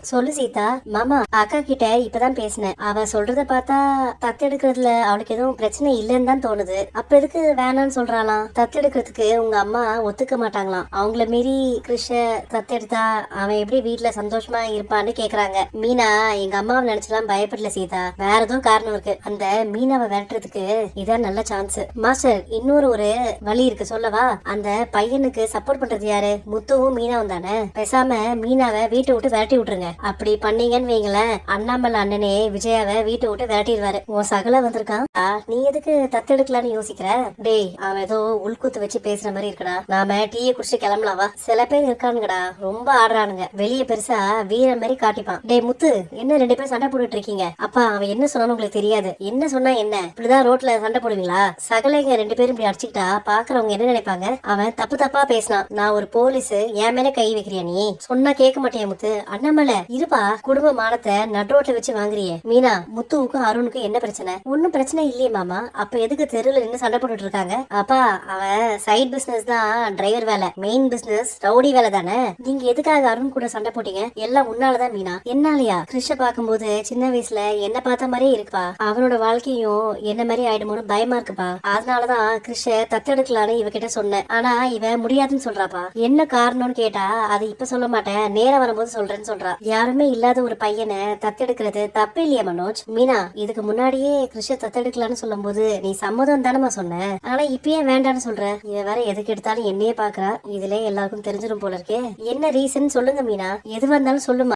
சொல்லு சீதா. மாமா அக்கா கிட்ட இப்பதான் பேசினேன். அவ சொல்றத பார்த்தா தத்தெடுக்கிறதுல அவளுக்கு எதுவும் பிரச்சனை இல்லைன்னு தான் தோணுது. அப்ப எதுக்கு வேணாம்னு சொல்றாளாம்? தத்தெடுக்கிறதுக்கு உங்க அம்மா ஒத்துக்க மாட்டாங்களாம். அவங்கள மீறி கிருஷ தத்தெடுத்தா அவன் எப்படி வீட்டுல சந்தோஷமா இருப்பான்னு கேக்குறாங்க. மீனா எங்க அம்மாவை நினைச்சலாம் பயப்படல சீதா. வேற எதுவும் காரணம் இருக்கு. அந்த மீனாவை விரட்டுறதுக்கு இதான் நல்ல சான்ஸ் மாஸ்டர் இன்னொரு ஒரு வழி இருக்கு. சொல்லவா? அந்த பையனுக்கு சப்போர்ட் பண்றது யாரு? முத்துவும் மீனாவும் தானே? பேசாம மீனாவை வீட்டை விட்டு விரட்டி விட்டுருங்க. அப்படி பண்ணீங்கன்னு வைங்களேன் அண்ணாமலை அண்ணனே விஜயாவை வீட்டை விட்டு விரட்டிடுவாரு. உன் சகல வந்திருக்கான். நீ எதுக்கு தத்தெடுக்கலான்னு யோசிக்கிற? டேய் அவன் ஏதோ உள்குத்து வச்சு பேசுற மாதிரி இருக்கடா. நாம டீயை குடிச்சு கிளம்பலாம் வா. சில பேர் இருக்கானுங்கடா. ரொம்ப ஆடுறானுங்க. வெளியே பெருசா வீர மாதிரி காட்டிப்பான். டேய் முத்து என்ன ரெண்டு பேரும் சண்டை போட்டுட்டு இருக்கீங்க? அப்பா அவன் என்ன சொன்னான்னு உங்களுக்கு தெரியாது. என்ன சொன்னா என்ன? இப்படிதான் ரோட்ல சண்டை போடுவீங்களா? சகலைங்க ரெண்டு பேரும் இப்படி அடிச்சுக்கிட்டா பாக்குறவங்க என்ன நினைப்பாங்க? அவன் தப்பு தப்பா பேசினான். நான் ஒரு போலீஸ் என் மேல கை வைக்கிறியா நீ? சொன்னா கேட்க மாட்டேன் முத்து? அண்ணாமலை இருப்பா குடும்ப மானத்தை நடுரோட்ல வச்சு வாங்குறியே. மீனா முத்துவுக்கும் அருணுக்கும் என்ன பிரச்சனை? ஒன்னும் பிரச்சனை இல்லையே மாமா. அப்ப எதுக்கு தெருவில் நின்னு சண்டை போட்டுட்டு இருக்காங்க? அப்பா அவன் சைட் பிசினஸ் தான் டிரைவர் வேலை. மெயின் பிசினஸ் ரவுடி வேலை தானே? நீங்க எதுக்காக அருண் கூட சண்டை போட்டீங்க? எல்லாம் உன்னாலதான் மீனா. என்னாலயா? கிருஷ்ண பாக்கும்போது சின்ன வயசுல என்ன பார்த்த மாதிரியே இருக்குப்பா. அவனோட வாழ்க்கையும் என்ன மாதிரி ஆயிடுமோன்னு பயமா இருக்குப்பா. அதனாலதான் கிருஷ்ண தத்தெடுக்கலான்னு இவகிட்ட சொன்னேன். ஆனா இவன் முடியாதுன்னு சொல்றாப்பா. என்ன காரணம்னு கேட்டா அது இப்ப சொல்ல மாட்டேன். நேரம் வரும்போது சொல்றேன்னு சொல்றா. யாருமே இல்லாத ஒரு பையனை தத்தெடுக்கிறது தப்பு இல்லையா மனோஜ்? மீனா இதுக்கு முன்னாடியே கிருஷ்ண தத்தெடுக்கலான்னு சொல்லும்போது நீ சம்மதம் தானமா சொன்ன? ஆனா இப்பயே வேண்டாம்னு சொல்ற? இவ வேற எதுக்கு எடுத்தாலும் என்னையே பாக்குறா இதுல எல்லாருக்கும் தெரிஞ்சிடும் போல இருக்கே. என்ன ரீசன் சொல்லுங்க மீனா. எதுவா இருந்தாலும் சொல்லுமா